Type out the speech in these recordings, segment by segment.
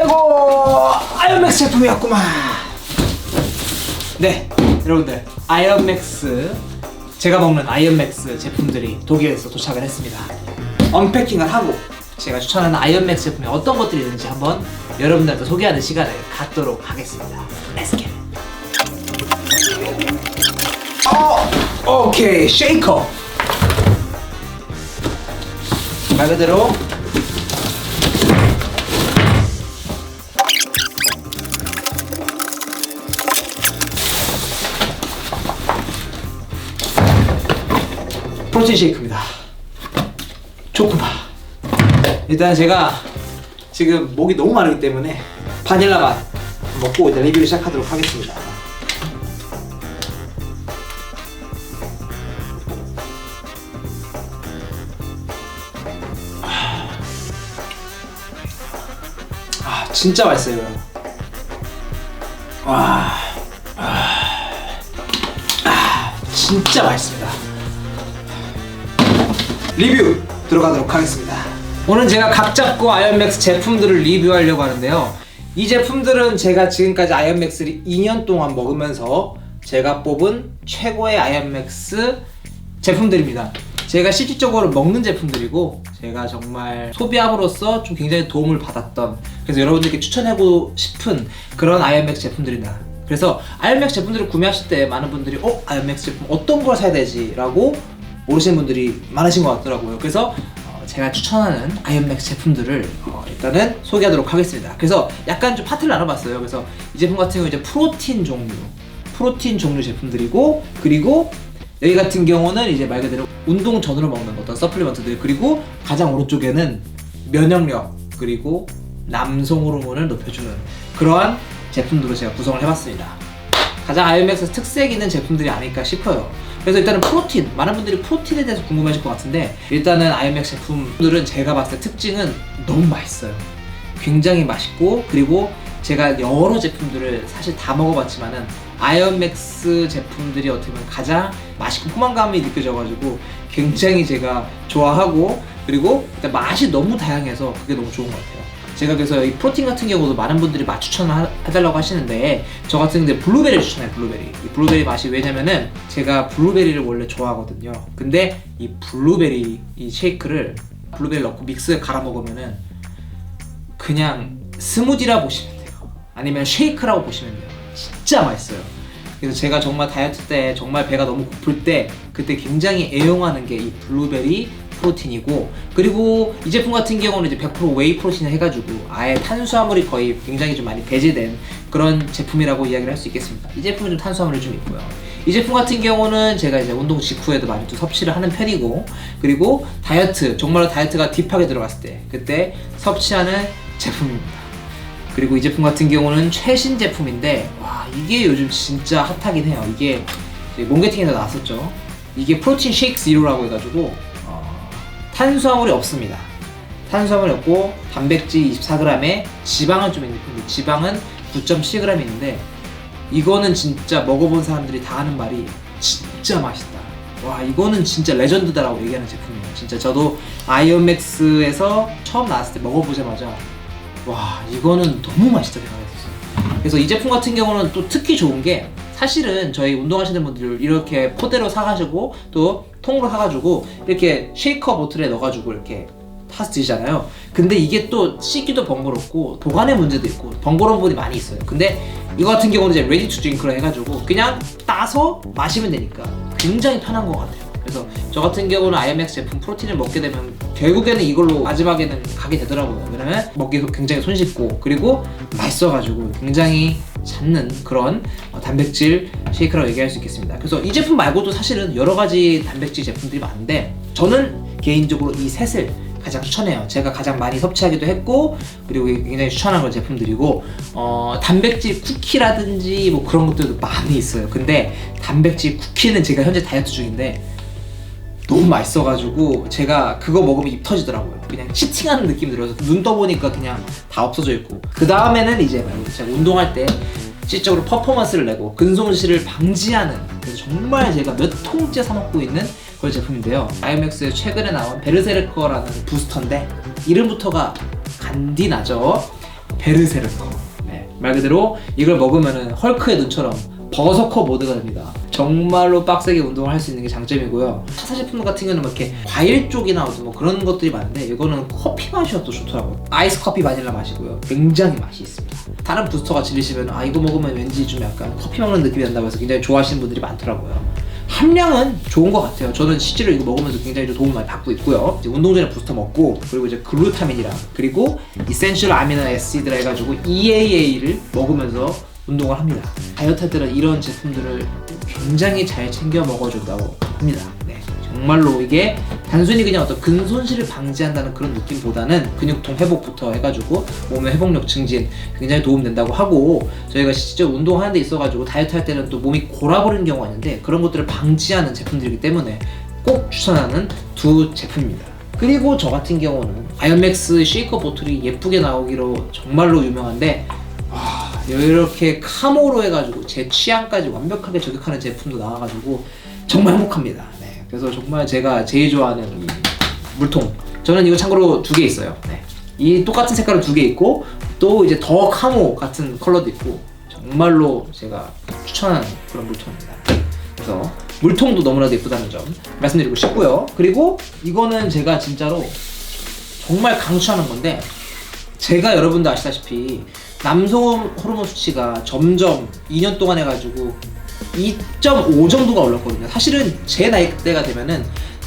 아이고 아이언맥스 제품이었구만. 네 여러분들 아이언맥스 제가 먹는 아이언맥스 제품들이 독일에서 도착을 했습니다. 언패킹을 하고 제가 추천하는 아이언맥스 제품이 어떤 것들이 있는지 한번 여러분들한테 소개하는 시간을 갖도록 하겠습니다. Let's 어, 오케이 쉐이커. 말 그대로 프로틴 쉐이크입니다. 좋구나. 일단 제가 지금 목이 너무 마르기 때문에 바닐라 맛 먹고 일단 리뷰를 시작하도록 하겠습니다. 아 진짜 맛있어요. 와, 아, 아, 진짜 맛있습니다. 리뷰 들어가도록 하겠습니다. 오늘 제가 각 잡고 아이언맥스 제품들을 리뷰하려고 하는데요. 이 제품들은 제가 지금까지 아이언맥스를 2년 동안 먹으면서 제가 뽑은 최고의 아이언맥스 제품들입니다. 제가 실질적으로 먹는 제품들이고 제가 정말 소비함으로써 좀 굉장히 도움을 받았던 그래서 여러분들께 추천하고 싶은 그런 아이언맥스 제품들입니다. 그래서 아이언맥스 제품들을 구매하실 때 많은 분들이 어? 아이언맥스 제품 어떤 걸 사야 되지? 라고 모르시는 분들이 많으신 것 같더라고요. 그래서 어, 제가 추천하는 아이언맥스 제품들을 어, 일단은 소개하도록 하겠습니다. 그래서 약간 좀 파트를 나눠봤어요. 그래서 이 제품 같은 경우 이제 프로틴 종류, 프로틴 종류 제품들이고 그리고 여기 같은 경우는 이제 말 그대로 운동 전후로 먹는 어떤 서플리먼트들 그리고 가장 오른쪽에는 면역력 그리고 남성 호르몬을 높여주는 그러한 제품들로 제가 구성을 해봤습니다. 가장 아이맥스 특색 있는 제품들이 아닐까 싶어요. 그래서 일단은 프로틴 많은 분들이 프로틴에 대해서 궁금하실 것 같은데 일단은 아이맥스 제품들은 제가 봤을 때 특징은 너무 맛있어요. 굉장히 맛있고 그리고 제가 여러 제품들을 사실 다 먹어봤지만은 아이언맥스 제품들이 어떻게 보면 가장 맛있고 포만감이 느껴져가지고 굉장히 제가 좋아하고 그리고 일단 맛이 너무 다양해서 그게 너무 좋은 것 같아요. 제가 그래서 이 프로틴 같은 경우도 많은 분들이 맛 추천을 하- 해달라고 하시는데 저 같은 경우는 블루베리를 추천해요 블루베리. 이 블루베리 맛이 왜냐면은 제가 블루베리를 원래 좋아하거든요. 근데 이 블루베리 이 쉐이크를 블루베리 넣고 믹스에 갈아 먹으면은 그냥 스무디라 보시면 돼요. 아니면 쉐이크라고 보시면 돼요. 진짜 맛있어요. 그래서 제가 정말 다이어트 때 정말 배가 너무 고플 때 그때 굉장히 애용하는 게 이 블루베리 프로틴이고 그리고 이 제품 같은 경우는 이제 100% 웨이 프로틴을 해가지고 아예 탄수화물이 거의 굉장히 좀 많이 배제된 그런 제품이라고 이야기를 할 수 있겠습니다. 이 제품은 좀 탄수화물이 좀 있고요. 이 제품 같은 경우는 제가 이제 운동 직후에도 많이 또 섭취를 하는 편이고 그리고 다이어트 정말로 다이어트가 딥하게 들어갔을 때 그때 섭취하는 제품입니다. 그리고 이 제품 같은 경우는 최신 제품인데 와 이게 요즘 진짜 핫하긴 해요. 이게 몽게팅에서 나왔었죠. 이게 프로틴 쉐이크 제로라고 해가지고 어, 탄수화물이 없습니다. 탄수화물이 없고 단백질 24g에 지방은 좀 있는 편인데 지방은 9.7g 있는데 이거는 진짜 먹어본 사람들이 다 하는 말이 진짜 맛있다. 와 이거는 진짜 레전드다라고 얘기하는 제품이에요. 진짜 저도 아이언맥스에서 처음 나왔을 때 먹어보자마자 와 이거는 너무 맛있다 생각했었어요. 그래서 이 제품 같은 경우는 또 특히 좋은 게 사실은 저희 운동하시는 분들 이렇게 포대로 사가지고 또 통으로 사가지고 이렇게 쉐이커 보틀에 넣어가지고 이렇게 타서 드시잖아요. 근데 이게 또 씻기도 번거롭고 보관의 문제도 있고 번거로운 부분이 많이 있어요. 근데 이거 같은 경우는 이제 레디 투 드링크로 해가지고 그냥 따서 마시면 되니까 굉장히 편한 것 같아요. 그래서 저 같은 경우는 IMX 제품 프로틴을 먹게 되면 결국에는 이걸로 마지막에는 가게 되더라고요. 왜냐면 먹기도 굉장히 손쉽고 그리고 맛있어가지고 굉장히 찾는 그런 어, 단백질 쉐이크라고 얘기할 수 있겠습니다. 그래서 이 제품 말고도 사실은 여러 가지 단백질 제품들이 많은데 저는 개인적으로 이 셋을 가장 추천해요. 제가 가장 많이 섭취하기도 했고 그리고 굉장히 추천한 건 제품들이고 어, 단백질 쿠키라든지 뭐 그런 것들도 많이 있어요. 근데 단백질 쿠키는 제가 현재 다이어트 중인데 너무 맛있어가지고 제가 그거 먹으면 입 터지더라고요. 그냥 치팅하는 느낌 들어서 눈 떠보니까 그냥 다 없어져 있고 그 다음에는 이제 제가 운동할 때 실적으로 퍼포먼스를 내고 근손실을 방지하는 그래서 정말 제가 몇 통째 사 먹고 있는 그런 제품인데요. 아이맥스 최근에 나온 베르세르커라는 부스터인데 이름부터가 간디나죠. 베르세르커. 네, 말 그대로 이걸 먹으면은 헐크의 눈처럼 버서커 모드가 됩니다. 정말로 빡세게 운동을 할 수 있는 게 장점이고요. 타사 제품 같은 경우는 뭐 이렇게 과일 쪽이나 무슨 뭐 그런 것들이 많은데 이거는 커피 맛이어도 좋더라고요. 아이스 커피 바닐라 맛이고요. 굉장히 맛이 있습니다. 다른 부스터가 질리시면 아 이거 먹으면 왠지 좀 약간 커피 먹는 느낌이 난다고 해서 굉장히 좋아하시는 분들이 많더라고요. 함량은 좋은 것 같아요. 저는 실제로 이거 먹으면서 굉장히 좀 도움을 많이 받고 있고요. 이제 운동 전에 부스터 먹고 그리고 이제 글루타민이랑 그리고 이센셜 아미노 애시드라 해가지고 EAA를 먹으면서 운동을 합니다. 다이어트 할 때는 이런 제품들을 굉장히 잘 챙겨 먹어준다고 합니다. 네. 정말로 이게 단순히 그냥 어떤 근손실을 방지한다는 그런 느낌보다는 근육통 회복부터 해가지고 몸의 회복력 증진 굉장히 도움된다고 하고 저희가 실제 운동하는 데 있어가지고 다이어트 할 때는 또 몸이 골아버리는 경우가 있는데 그런 것들을 방지하는 제품들이기 때문에 꼭 추천하는 두 제품입니다. 그리고 저 같은 경우는 아이언맥스 쉐이커 보틀이 예쁘게 나오기로 정말로 유명한데 아, 이렇게 카모로 해가지고 제 취향까지 완벽하게 저격하는 제품도 나와가지고 정말 행복합니다. 네, 그래서 정말 제가 제일 좋아하는 이 물통. 저는 이거 참고로 두 개 있어요. 네. 이 똑같은 색깔은 두 개 있고 또 이제 더 카모 같은 컬러도 있고 정말로 제가 추천하는 그런 물통입니다. 그래서 물통도 너무나도 예쁘다는 점 말씀드리고 싶고요. 그리고 이거는 제가 진짜로 정말 강추하는 건데 제가 여러분도 아시다시피 남성 호르몬 수치가 점점 2년 동안 해가지고 2.5 정도가 올랐거든요. 사실은 제 나이대가 되면은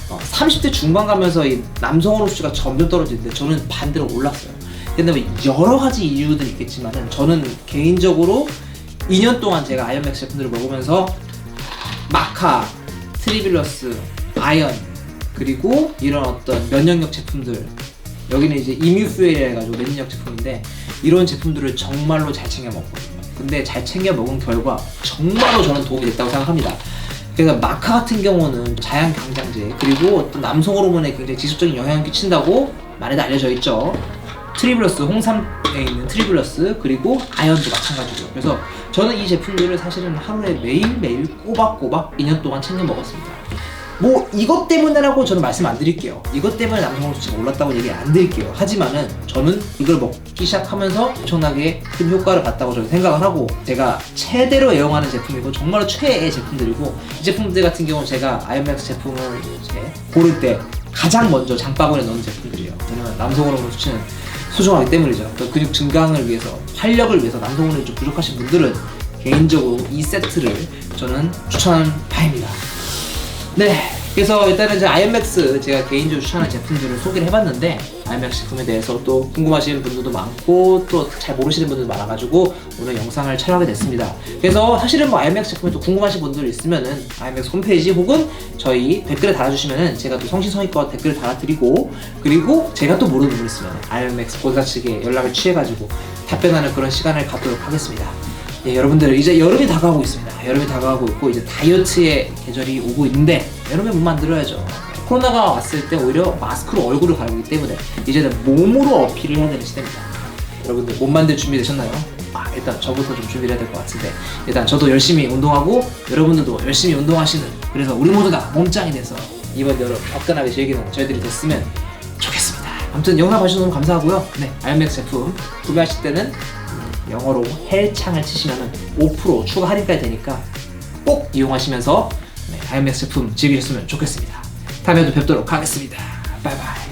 어, 30대 중반 가면서 이 남성 호르몬 수치가 점점 떨어지는데 저는 반대로 올랐어요. 근데 뭐 여러 가지 이유들이 있겠지만은 저는 개인적으로 2년 동안 제가 아이언맥스 제품들을 먹으면서 마카, 트리빌러스, 아연 그리고 이런 어떤 면역력 제품들 여기는 이제 이뮤퓨엘이라 해가지고 면역력 제품인데 이런 제품들을 정말로 잘 챙겨 먹거든요. 근데 잘 챙겨 먹은 결과 정말로 저는 도움이 됐다고 생각합니다. 그래서 마카 같은 경우는 자양 강장제 그리고 어떤 남성 호르몬에 굉장히 지속적인 영향을 끼친다고 많이 알려져 있죠. 트리블러스 홍삼에 있는 트리블러스 그리고 아연도 마찬가지죠. 그래서 저는 이 제품들을 사실은 하루에 매일매일 꼬박꼬박 2년 동안 챙겨 먹었습니다. 뭐 이것 때문에라고 저는 말씀 안 드릴게요. 이것 때문에 남성 수치가 올랐다고 얘기 안 드릴게요. 하지만은 저는 이걸 먹기 시작하면서 엄청나게 큰 효과를 봤다고 저는 생각을 하고 제가 최대로 애용하는 제품이고 정말로 최애 제품들이고 이 제품들 같은 경우는 제가 아이언맥스 제품을 이제 고를 때 가장 먼저 장바구니에 넣는 제품들이에요. 저는 남성 호르몬 수치는 소중하기 때문이죠. 또 근육 증강을 위해서 활력을 위해서 남성 호르몬이 좀 부족하신 분들은 개인적으로 이 세트를 저는 추천하는 바입니다. 네. 그래서 일단은 이제 아이언맥스 제가 개인적으로 추천하는 제품들을 소개를 해봤는데 아이언맥스 제품에 대해서 또 궁금하시는 분들도 많고 또 잘 모르시는 분들도 많아가지고 오늘 영상을 촬영하게 됐습니다. 그래서 사실은 뭐 아이언맥스 제품에 또 궁금하신 분들 있으면은 아이언맥스 홈페이지 혹은 저희 댓글에 달아주시면은 제가 또 성심성의껏 댓글을 달아드리고 그리고 제가 또 모르는 분 있으면 아이언맥스 본사 측에 연락을 취해가지고 답변하는 그런 시간을 갖도록 하겠습니다. 예, 여러분들 이제 여름이 다가오고 있습니다. 여름이 다가오고 있고 이제 다이어트의 계절이 오고 있는데 여름에 못 만들어야죠. 코로나가 왔을 때 오히려 마스크로 얼굴을 가리기 때문에 이제는 몸으로 어필을 해야 되는 시대입니다. 여러분들 몸 만들 준비 되셨나요? 아, 일단 저부터 좀 준비를 해야 될 것 같은데 일단 저도 열심히 운동하고 여러분들도 열심히 운동하시는 그래서 우리 모두 다 몸짱이 돼서 이번 여름 화끈하게 즐기는 저희들이 됐으면 좋겠습니다. 아무튼 영상 봐주셔서 너무 감사하고요. 네, 아이언맥스 제품 구매하실 때는 영어로 헬창을 치시면 5% 추가 할인까지 되니까 꼭 이용하시면서 네, 아이맥스 제품 즐기셨으면 좋겠습니다. 다음에도 뵙도록 하겠습니다. 바이바이.